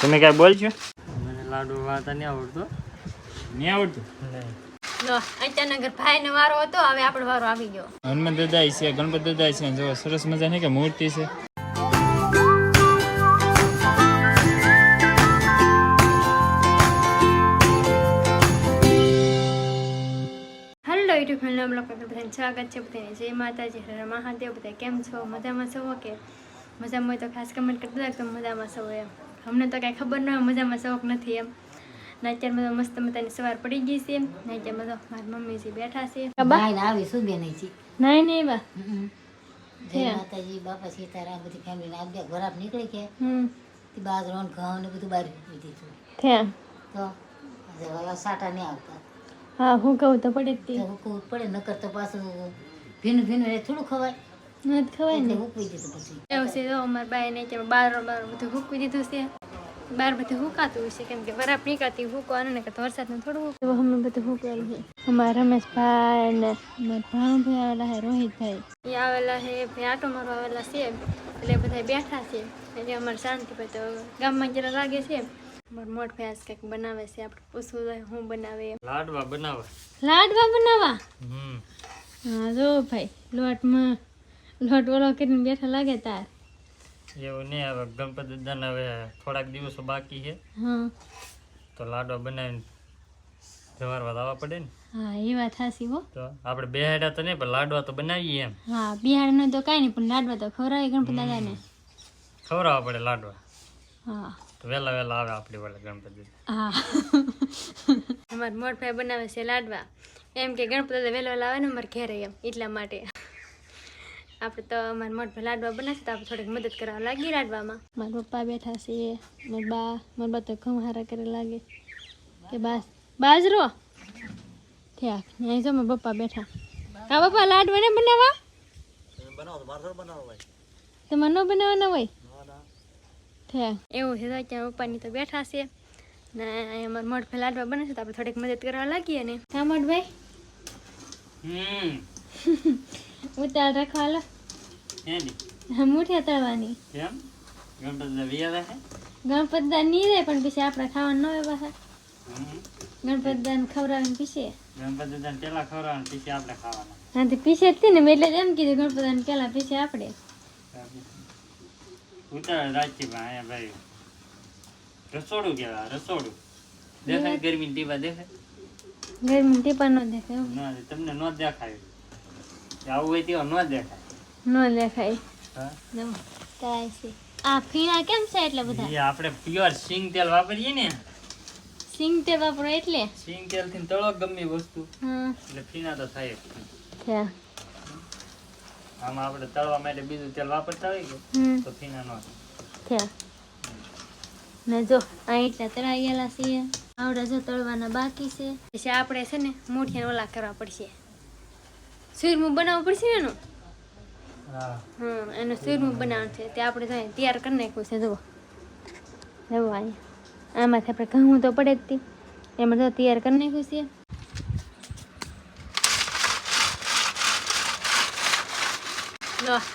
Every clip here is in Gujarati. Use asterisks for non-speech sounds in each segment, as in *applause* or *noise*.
તમે ક્યાં બોલ છો? મને લાડુ વાતા નહીં આવડતું. નહીં આવડતું? લો અચાનક ભાઈ નો વારો હતો હવે આપણો વારો આવી ગયો. હનુમાન દાદા છે ગણપત દાદા છે. જો સરસ મજાની કે મૂર્તિ છે? હેલો યુટ્યુબ ફેમિલી બ્લોગ પર બધાને સ્વાગત છે. બધાને જય માતાજી હરે હર મહાદેવ. બધા કેમ છો? મજામાં છો? કે મજામાં હોય તો ખાસ કમેન્ટ કરી દેજો કે મજામાં છો એમ. અમને તો કાંઈ ખબર ન હોય મજામાં શોખ નથી એમ. ને અત્યારમાં તો મસ્ત મજાની સવાર પડી ગઈ છે. ને અત્યારમાં તો મારી મમ્મી છે બેઠા છે. આવી શું બેન છે નહીં નહીં બા જય માતાજી બાપા સીતારામ બધી ફેમિલી બે ઘરાપ નીકળી કે બાજરો ઘઉં ને બધું બહાર દીધું થયા તો સાટા નહીં આવતા. હા હું કહું તો પડે જ તો. તે હુકવું પડે નકર તો પાછું ભીનું ભીનું રહે થોડું ખવાય. નથી ખવાય ને. હુકવી દીધું પછી. એવું છે તો અમારા બાય ને કે બાર બાર બધું હૂકવી દીધું છે. બાર બધું હુકાતું છે કેમ કે બરાબર નીકળતી હુકવાનું ને કરતા વરસાદનું થોડું હુકવું અમે બધું હુકેલું છે. અમારા રમેશભાઈ ને અમારા ભાણુભાઈ આવેલા છે રોહિતભાઈ. એ આવેલા છે ભાઈ આટો મારવા આવેલા છે એટલે બધા બેઠા છે. એટલે અમારે શાંતિ ભાઈ તો ગામમાં જરા લાગે છે. અમારા મોટ ભાઈ આજ કંઈક બનાવે છે આપણે પૂછવું હું બનાવે એમ. લાડવા બનાવવા લાડવા બનાવવા હા જો ભાઈ લોટમાં લોટ કરીને બેઠા લાગે તાર. એવું નહીં હવે ગણપતિ દાદાને હવે થોડાક દિવસો બાકી છે. હા. તો લાડવા બનાવીને જવારવા આવવા પડે ને. હા એ વાત હાસી હો. તો આપણે બિહાડા તો નહીં પણ લાડવા તો બનાવીએ એમ. હા બિહારનો તો કાંઈ નહીં પણ લાડવા તો ખવડાવે ગણપતિ દાદાને. ખવડાવવા પડે લાડવા. હા. તો વહેલા વહેલા આવે આપણી વાળા ગણપતિ હા. અમારા મોટભાઈ બનાવે છે લાડવા. એમ કે ગણપતિ દાદા વહેલા વહેલા આવે ને અમારે ઘેરે એમ એટલા માટે. આપણે તો મારા મોટભાઈ લાડવા બનાવશે તો આપણે થોડીક મદદ કરવા લાગી લાડવામાં. મારા પપ્પા બેઠા છે મારા બા મારા બા તો ઘઉં હારા કરે લાગે. કે બાસ બાજરો? થયા અહીં જો મારા પપ્પા બેઠા. હા પપ્પા લાડવા ને બનાવવા? તમારે ન બનાવવાના હોય? થયા એવું છે ત્યાં પપ્પાની તો બેઠા છે. ને અહીંયા અમારે મઠ લાડવા બને છે તો આપણે થોડીક મદદ કરવા લાગીએ ને. હા મઠભાઈ હમ. *laughs* ઉતાર રાખવા મુઠિયા તળવાની. કેમ? ગણપતિ દાન નહીં રહે પણ પછી આપણે ખાવાનું ન હોય પાછા ગણપતિ ખવડાવીને પીસે ગણપતિ દાદાને પેલા ખવડાવવાનું પછી આપણે ખાવાના. હા તે પીસે જ ને મેં એટલે એમ કીધું ગણપતિ દાન પેલા પીસે આપણે. ઉતાર રાજ્યમાં અહીંયા ભાઈ. રસોડું કેવા રસોડું. દેખાય? ગરમી ટીપા દેખાય? ગરમી ટીપા ન દેખાય તમને ન દેખાય. આવું હોય તેવા ન દેખાય. ન દેખાય. હા? જો કાંઈ છે. આ ફીણા કેમ છે એટલે બધા? એ આપણે પ્યોર સિંગ તેલ વાપરીએ ને. સિંગ તે વાપરો એટલે? સિંગ તેલથી તળો ગમે વસ્તુ એટલે ફીના તો થાય જ. આમાં આપણે તળવા માટે બીજું તેલ વાપરતા હોય કે તો ફીણા ન થાય. ને જો આ એટલા તળાઈ ગયેલા છીએ આવડા જો તળવાના બાકી છે. આપણે છે ને મૂઠિયા ઓલા કરવા પડશે. સુરમું બનાવવું પડશે ને એનું? હા. હમ એનું સુરમું બનાવવાનું છે. તે આપણે જાય તૈયાર કરી નાખ્યું છે જુઓ. જુઓ અહીંયા. આમાંથી આપણે ઘઉં તો પડે જ તી. એમાં તો તૈયાર કરી નાખ્યું છે.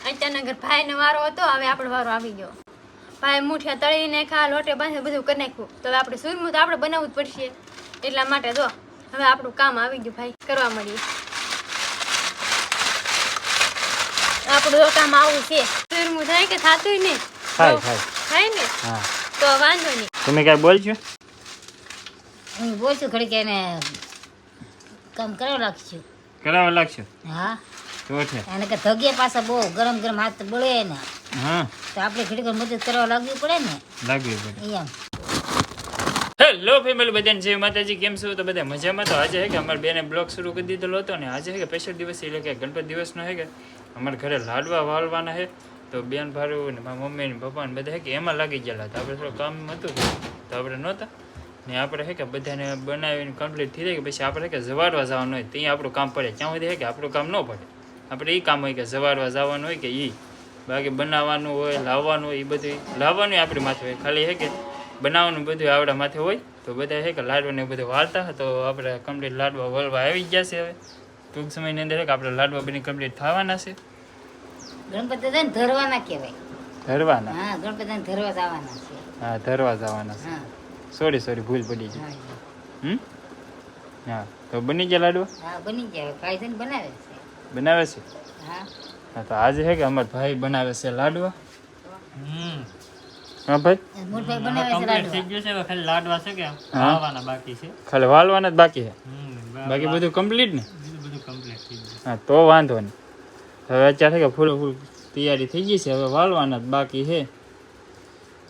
અચાનક ભાઈનો વારો હતો હવે આપણો વારો આવી ગયો. ભાઈ મુઠિયા તળી ખા લોટે બાંધે બધું કરી નાખ્યું. તો હવે આપણે સુરમું તો આપણે બનાવવું જ પડશે. એટલા માટે જો હવે આપણું કામ આવી ગયું ભાઈ. કરવા મળીએ. આપણું તો કામ આવું છે. ચૂરમું થાય કે થાતું નહીં? થાય થાય. થાય ને? હા. તો વાંધો નહીં. તમે કાંઈ બોલશો? હું બોલશું ઘડીક એને કામ કરાવ રાખશું કરાવવા લાગશો? હા. તો છે અને કે ધગે પાછા બહુ ગરમ ગરમ હાથ બળે ને. હા. તો આપણે ઘડી મદદ કરવા લાગવી પડે ને? લાગવી પડે. એમ. હેલો ફેમિલી બધાને જય માતાજી કેમ છો? તો બધા મજામાં તો આજે હે કે અમારે બેને બ્લોગ શરૂ કરી દીધેલો હતો ને આજે હે કે સ્પેશિયલ દિવસ એટલે કે ગણપતિ દિવસનો હે કે? અમારા ઘરે લાડવા વાળવાના છે. તો બેન ભાડું ને મારા મમ્મી ને પપ્પા ને બધા કે એમાં લાગી ગયેલા હતા. આપણે થોડું કામ હતું તો આપણે નહોતા. ને આપણે હે કે બધાને બનાવીને કમ્પ્લીટ થઈ જાય કે પછી આપણે કે જવાડવા જવાનું હોય ત્યાં આપણું કામ પડે. ત્યાં સુધી કે આપણું કામ ન પડે. આપણે એ કામ હોય કે જવાડવા જવાનું હોય કે એ બાકી બનાવવાનું હોય, લાવવાનું હોય એ બધું લાવવાનું આપણી માથે હોય. ખાલી હે કે બનાવવાનું બધું આપણા માથે હોય તો બધા હે કે લાડવાને બધું વાળતા તો આપણે કમ્પ્લીટ લાડવા વળવા આવી ગયા છે હવે. ટૂંક સમયની અંદર આપણે લાડવા બની કમ્પ્લીટ થવાના છે. ગણપતિ દાદાને ધરવાના કહેવાય. ધરવાના? હા ગણપતિ ધરવા જવાના છે. હા ધરવા જવાના છે. સોરી સોરી ભૂલ પડી ગઈ. હમ? હા તો બની ગયા લાડવા? હા બની ગયા. ભાઈ બનાવે છે. બનાવે છે? હા. હા તો આજે છે કે અમાર ભાઈ બનાવે છે લાડવા? હમ. હા ભાઈ? મોટભાઈ બનાવે છે કમ્પ્લીટ થઈ ગયું છે ખાલી લાડવા છે કે હા. બાકી છે? ખાલી વાળવાના જ બાકી છે? બાકી બધું કમ્પ્લીટ ને? કમ્પ્લીટ થઈ હા તો વાંધો નહીં. હવે અત્યારે થઈ કે ફૂલ ફૂલ તૈયારી થઈ ગઈ છે હવે વાળવાના જ બાકી છે.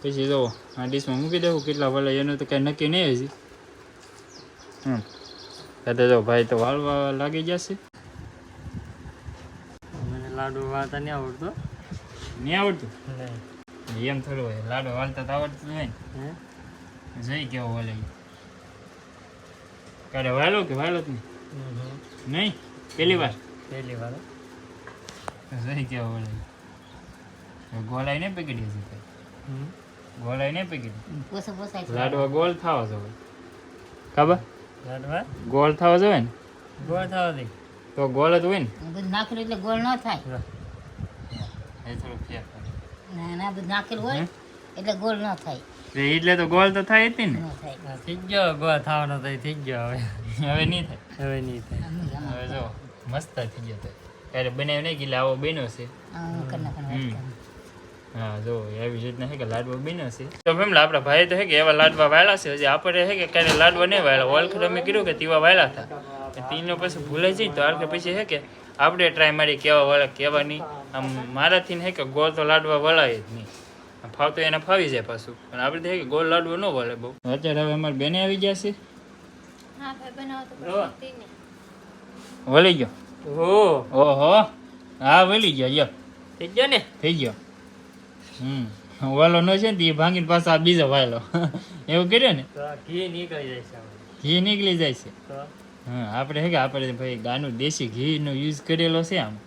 પછી જો આ ડીશમાં મૂકી દેવું કેટલા વાળે એનું તો કાંઈ નક્કી નહીં હજી. હમ. એટલે જો ભાઈ તો વાળવા લાગી જશે. મને લાડુ વાળતા નહીં આવડતો. નહીં આવડતું? એમ થોડું હોય લાડુ વાળતા તો આવડતું હોય હે? ને જઈ કેવો વાલે. કાલે વાળો કે વાળો જ નહીં નહીં? પહેલી વાર? પહેલી વાર. સહી કેવો વળે ગોળાઈ નહીં પકડી છે હમ. ગોળાઈ નહીં પકડી. પોસો પોસાય. છે લાડવા ગોળ થવા જોઈએ ખબર? લાડવા? ગોળ થવા જોઈએ ને? ગોળ થવા દે. તો ગોળ જ હોય ને? બધું નાખેલું એટલે ગોળ ન થાય. એ થોડું ફેર. ના ના બધું નાખેલું હોય એટલે ગોળ ન થાય. એટલે તો ગોળ તો થાય હતી ને. ન હા, થઈ. ગયો ગોલ થવાનો તો થઈ ગયો. હવે હવે નહીં થાય. હવે નહીં થાય. હવે જો મસ્ત થઈ ગયો તો. ત્યારે બનાવ્યો નહીં કે આવો બન્યો છે. હા જો એવી રીતના છે કે લાડવા બન્યો છે. તો ફેમલા આપણા ભાઈ તો છે કે એવા લાડવા વાળ્યા છે. હજી આપણે છે કે ક્યારે લાડવા નહીં વાળ્યા ઓળખ અમે કીધું કે તીવા વાયલા હતા. તીનો પછી ભૂલાઈ જાય તો આ પછી છે કે આપણે ટ્રાય મારી કેવા વાળા કેવા નહીં. આમ મારાથી હે કે ગોળ તો લાડવા વળાય જ નહીં. ફાવતો એને ફાવી જાય પાછું. પણ આપણે છે કે ગોળ લાડવો ન વળે બહુ. અત્યારે હવે અમારે બેને આવી ગયા છે? તો. વળી ગયો? ઓ ઓહો. હા વળી ગયો યો થઈ ગયો ને? થઈ ગયો. હમ. વાલો નો છે ને તે ભાંગીને પાછો આ બીજો વાયલો. એવું કર્યું ને? ઘી નીકળી જાય છે ઘી નીકળી જાય છે. હા આપણે હે કે આપણે ભાઈ ગાનું દેશી ઘીનો યુઝ કરેલો છે આમ. હમ.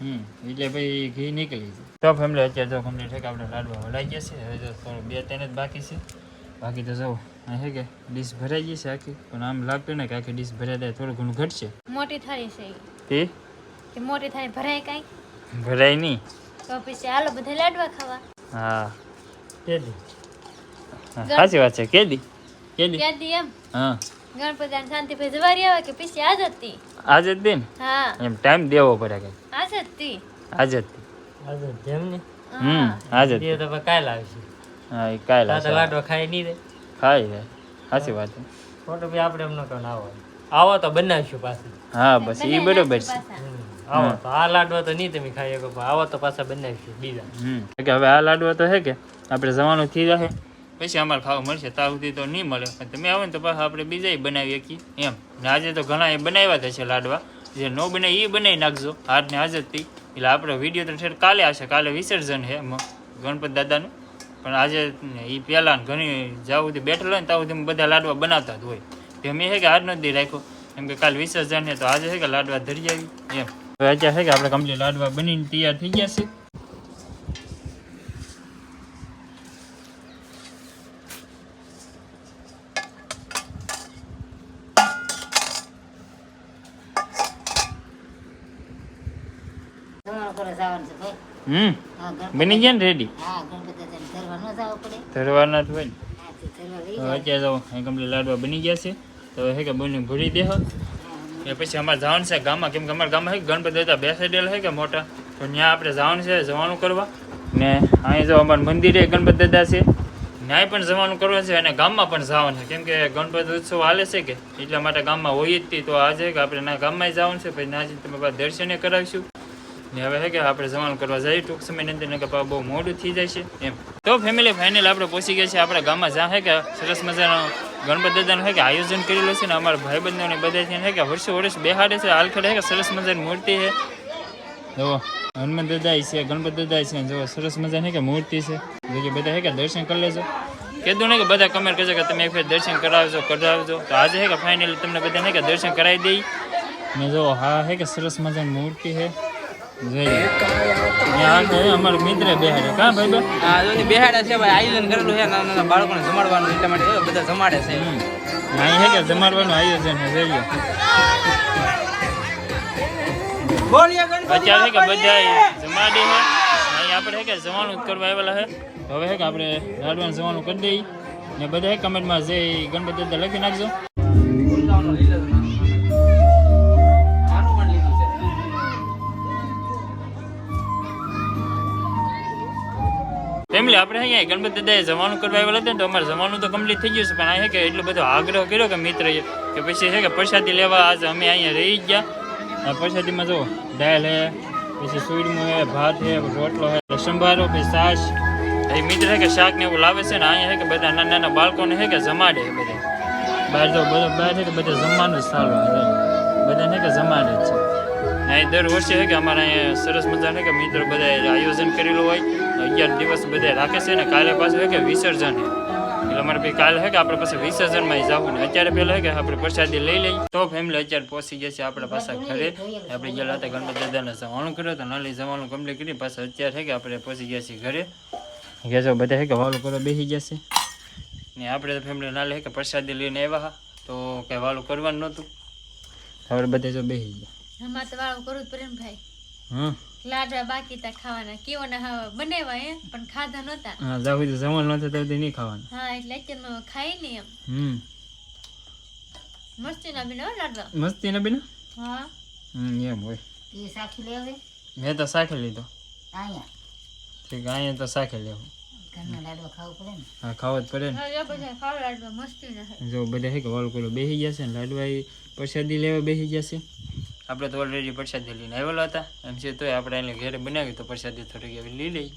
હમ એટલે ભાઈ ઘી નીકળી જાય. તો એમ અત્યારે જો કમ્પ્લીટ છે કે આપણે લાડવા વળાઈ ગયા છે. હવે જો થોડું બે ત્રણ જ બાકી છે. બાકી તો જો હે કે ડીશ ભરાઈ ગઈ છે આખી. પણ આમ લાગતું ને કે આખી ડીશ ભરાઈ જાય થોડું ઘણું ઘટશે. મોટી થાળી છે એ મોટી થાળી ભરાય કાંઈ? ભરાય નહીં. તો પછી હાલો બધા લાડવા ખાવા. હા. કેદી? હા, સાચી વાત છે. કેદી? કેદી? કેદી એમ? હા. ગણપતિ શાંતિ ભાઈ જવારી આવે કે પછી આજ હતી આજ હતી ને? હા. એમ ટાઈમ દેવો પડે કે આજ હતી આજ જ તે. આજે જેમ ને હમ આજ જ એ તો પછી કાલ આવશે. હા એ કાલ આવશે. લાડવા ખાઈ નહીં દે. ખાઈ જાય સાચી વાત છે. ખોટું બી આપણે એમ ન કહો આવો. આવો તો બનાવીશું પાછું. હા બસ એ બરોબર છે. આવો તો. આ લાડવા તો નહીં તમે ખાઈ શકો આવો તો પાછા બનાવીશું બીજા. હમ કે હવે આ લાડવા તો છે કે? આપણે જવાનું થઈ જશે. પછી અમારે ખાવા મળશે ત્યાં સુધી તો નહીં મળે. પણ તમે આવો ને તો પાછા આપણે બીજા બનાવી શકીએ એમ. ને આજે તો ઘણા એ બનાવ્યા જ હશે લાડવા. જે ન બને એ બનાવી નાખજો. આજને હાજરથી એટલે આપણે વીડિયો તો ઠેર કાલે આવશે કાલે વિસર્જન છે ગણપત દાદાનું. પણ આજે એ પહેલાં ઘણી જ્યાં સુધી બેઠેલો ને ત્યાં સુધી બધા લાડવા બનાવતા જ હોય. તે મેં છે કે આજનો નથી રાખ્યો. એમ કે કાલ વિસર્જન છે તો આજે છે કે લાડવા ધરી આવી. એમ. હવે અત્યારે છે કે આપણે કમ્પ્લીટ લાડવા બનીને તૈયાર થઈ ગયા છે જમવાનું કરવા જવાનું છે ભાઈ હમ. બની ગયા ને રેડી હા ધરવાના જ હોય ને. હા અત્યારે તો કમ્પ્લીટ લાડવા બની ગયા છે. તો હે કે બની ભરી દે એ પછી અમારે જવાનું છે ગામમાં. કેમ કે અમારા ગામમાં હે ગણપતિ દાદા બેસાડેલા છે કે મોટા? તો ત્યાં આપણે જવાનું છે જવાનું કરવા. ને અહીં જો અમારું મંદિરે ગણપતિ દાદા છે. ન્યાય પણ જવાનું કરવાનું છે અને ગામમાં પણ જવાનું છે. કેમ કે ગણપતિ ઉત્સવ હાલે છે કે. એટલા માટે ગામમાં હોય જ તી. તો આજે કે આપણે ના ગામમાં જવાનું છે પછી ના તમે દર્શને કરાવીશું. ને હવે છે કે આપણે જવાનું કરવા જઈએ ટૂંક સમયની અંદર ને કે પાછું બહુ મોડું થઈ જાય છે એમ તો ફેમિલી ફાઇનલ આપણે પહોંચી ગયા છે આપણા ગામમાં જ્યાં છે કે સરસ મજાનો ગણપત દાદાનું છે કે આયોજન કરેલું છે ને અમારા ભાઈબંધોને બધાથી છે કે વર્ષે વર્ષ બેહાડે છે હાલખડે છે કે સરસ મજાની મૂર્તિ છે જુઓ હનુમાન દાદા છે ગણપત દાદા છે જુઓ સરસ મજાની કે મૂર્તિ છે જોકે બધા છે કે દર્શન કરી લેજો કીધું ને કે બધા કમેન્ટ કરજો કે તમે એક ફેર દર્શન કરાવજો કરાવજો તો આજે છે કે ફાઇનલી તમને બધાને કે દર્શન કરાવી દઈ ને જો હા છે કે સરસ મજાની મૂર્તિ છે જોઈએ ત્યાં છે અમારો મિત્ર બેહાડે. કા ભાઈ હા જો બેહાડા છે ભાઈ આયોજન કરેલું છે નાના નાના બાળકોને જમાડવાનું એટલા માટે બધા જમાડે છે. અહીં છે કે જમાડવાનું આયોજન છે અત્યારે કે બધા જમાડી છે અહીં આપણે કે જવાનું કરવા આવેલા છે હવે કે આપણે લાડવાનું જવાનું કરી દઈએ. ને બધા કમેન્ટમાં જે ગણપતિ લખી નાખજો. ફેમિલી આપણે અહીંયા ગણપતિ દાદાએ જવાનું કરવા આવેલા હતા ને તો અમારે જવાનું તો કમ્પ્લીટ થઈ ગયું છે, પણ અહીંયા કે એટલો બધો આગ્રહ કર્યો કે મિત્ર કે પછી છે કે પ્રસાદી લેવા આજે અમે અહીંયા રહી ગયા. પ્રસાદીમાં જો દાળ હે, પછી સુઈડમાં હે, ભાત હે, રોટલો હે, સંભારો, પછી છાશ. એ મિત્ર છે કે શાક ને એવું લાવે છે ને અહીંયા હે કે બધા નાના નાના બાળકોને છે કે જમાડે બધા. બહાર જો બધા બહાર છે કે બધા જમવાનું સારું બધા છે. કે જમાડે જ છે. અહીં દર વર્ષે છે કે અમારે અહીંયા સરસ મજાને કે મિત્રો બધાએ આયોજન કરેલું હોય, અગિયાર દિવસ બધા રાખે છે ને કાલે પાછું છે કે વિસર્જન છે એટલે અમારે પછી કાલે છે કે આપણે પાસે વિસર્જનમાં જવું ને અત્યારે પહેલાં છે કે આપણે પ્રસાદી લઈ લઈએ. તો ફેમિલી અત્યારે પહોંચી ગયા છે આપણે પાછા ઘરે. આપણે ગયેલા હતા ગણપત દાદાને જવાનું કર્યો તો નાલી જવાનું કમ્પ્લીટ કરી પાછા અત્યારે છે કે આપણે પહોંચી ગયા છીએ ઘરે. ગયા જો બધા છે કે વાલું કરવા બેસી ગયા છે. ને આપણે તો ફેમિલી નાલે છે કે પ્રસાદી લઈને આવ્યા તો કંઈ વાલું કરવાનું નહોતું. હવે બધા જો બેસી ગયા. આમાં તો વાળું કરું ને હમ લાડવા બાકી તા ખાવાના. કેવો ના હા બનાવ્યા હે પણ ખાધા નહોતા. હા જાવી તો જમવાનું નતા તો નહીં ખાવાનું. હા એટલે અત્યારમાં ખાઈ નહીં એમ. હમ. મસ્તી ના બનાવો લાડવા? મસ્તી ના? બેન હા. હમ એમ હોય. એ સાખી લેવે? મેં તો સાખી લીધો. અહીંયા? ઠીક આયા તો સાખી લેવું. લાડવા ખાવું પડે ને? હા ખાવો જ પડે ને. હા બધા લાડવા મસ્તી ના હે. જો બધા છે કે કોલો બેસી ગયા છે ને લાડવા ઈ પ્રસાદી લેવા બેસી ગયા છે. આપણે તો ઓલરેડી પ્રસાદી લઈને આવેલા હતા. એમ છે તોય આપણે એને ઘરે બનાવી તો પ્રસાદી થોડીક એવી લઈ લઈ